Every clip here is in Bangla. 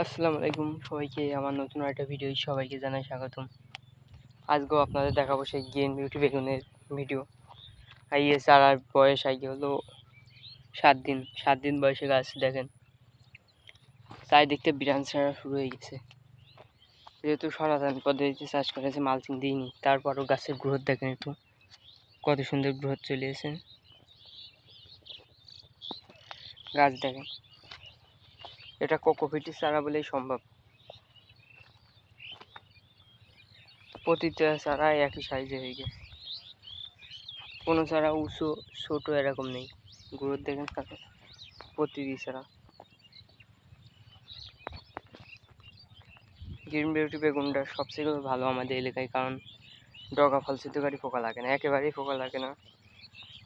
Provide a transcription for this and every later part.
আসসালামু আলাইকুম সবাইকে, আমার নতুন একটা ভিডিও সবাইকে জানাই স্বাগতম। আজকেও আপনাদের দেখাবো সেই গেম বিউটি বেগুনের ভিডিও। আইয়ে চারার বয়স আগে হলো সাত দিন সাত দিন বয়সে গাছ দেখেন। চারিদিকটা বিরান ছাড়া শুরু হয়ে গেছে। যেহেতু সনাতন পদ্ধতিতে চাষ করেছে, মালচিং দিইনি, তারপরও গাছের গ্রোথ দেখেন একটু। কত সুন্দর গ্রোথ চলে এসেছে। গাছ দেখেন। এটা কোকোপিটি চারা বলেই সম্ভব। প্রতিটা চারা একই সাইজে হয়ে গেছে। কোনো চারা উঁচু, ছোট এরকম নেই। গ্রোথ দেখেন তাকে প্রতিটি চারা গ্রিন বিউটি বেগুনটা সবচেয়ে ভালো আমাদের এলাকায়, কারণ ডগা ফল সিদ্ধকারী পোকা লাগে না, একেবারেই পোকা লাগে না।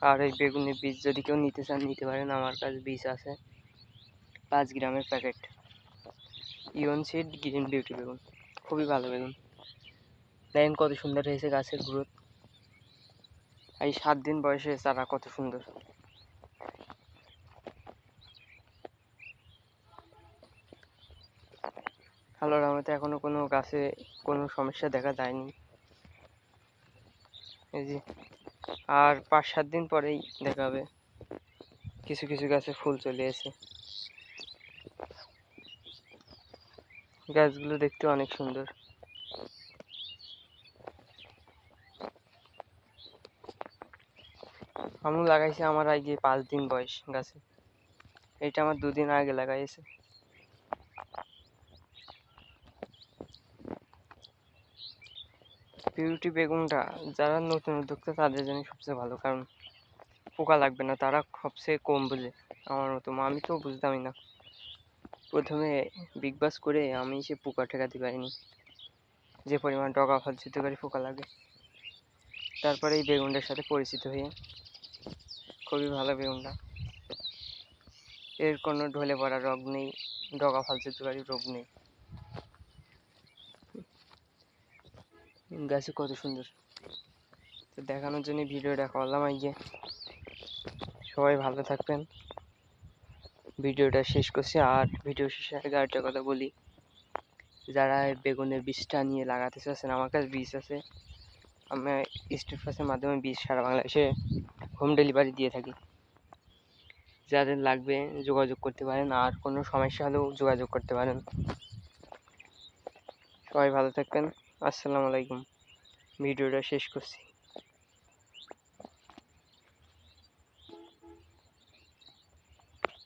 আর এই বেগুনের বীজ যদি কেউ নিতে চান, নিতে পারেন। আমার কাছে বীজ আছে। পাঁচ গ্রামের প্যাকেট। ইয়ন সিড, গ্রিন বিউটি বেগুন। খুবই ভালো বেগুন। দেখেন কত সুন্দর হয়েছে গাছের গ্রোথ। এই সাত দিন বয়সে চারা কত সুন্দর। আল্লাহর রহমতে এখনও কোনো গাছে কোনো সমস্যা দেখা যায়নি। এই আর পাঁচ সাত দিন পরেই দেখা হবে। কিছু কিছু গাছে ফুল চলে এসে গাছগুলো দেখতে অনেক সুন্দর। আমি লাগাইছি আমার আগে পাঁচ দিন বয়স গাছে। এটা আমার দুদিন আগে লাগাইছে। বিউটি বেগুনটা যারা নতুন উদ্যোক্তা, তাদের জন্য সবচেয়ে ভালো, কারণ পোকা লাগবে না, তারা সবচেয়ে কম বোঝে আমার মতো। আমি তো বুঝতামই না। প্রথমে বিগ বাস করে আমি সে পোকা ঠেকাতে পারিনি। যে পরিমাণ ডগা ফল চিত্রকারী পোকা লাগে। তারপরে এই বেগুনটার সাথে পরিচিত হয়ে খুবই ভালো বেগুনটা। এর কোনো ঢলে পড়া রোগ নেই ডগা ফল চিত্রকারী রোগ নেই। গাছে কত সুন্দর। তো দেখানোর জন্য ভিডিওটা করলাম আজকে। সবাই ভালো থাকবেন। ভিডিওটা শেষ করছি। আর ভিডিও শেষে আগে আরেকটা কথা বলি। যারা বেগুনের বীজটা নিয়ে লাগাতে চাচ্ছেন, আমার কাছে বীজ আছে। আমি স্ট্রিট ফাসের মাধ্যমে বীজ সারা বাংলাদেশে হোম ডেলিভারি দিয়ে থাকি। যাদের লাগবে যোগাযোগ করতে পারেন, আর কোনো সমস্যা হলেও যোগাযোগ করতে পারেন। সবাই ভালো থাকবেন। আসসালামু আলাইকুম। ভিডিওটা শেষ করছি।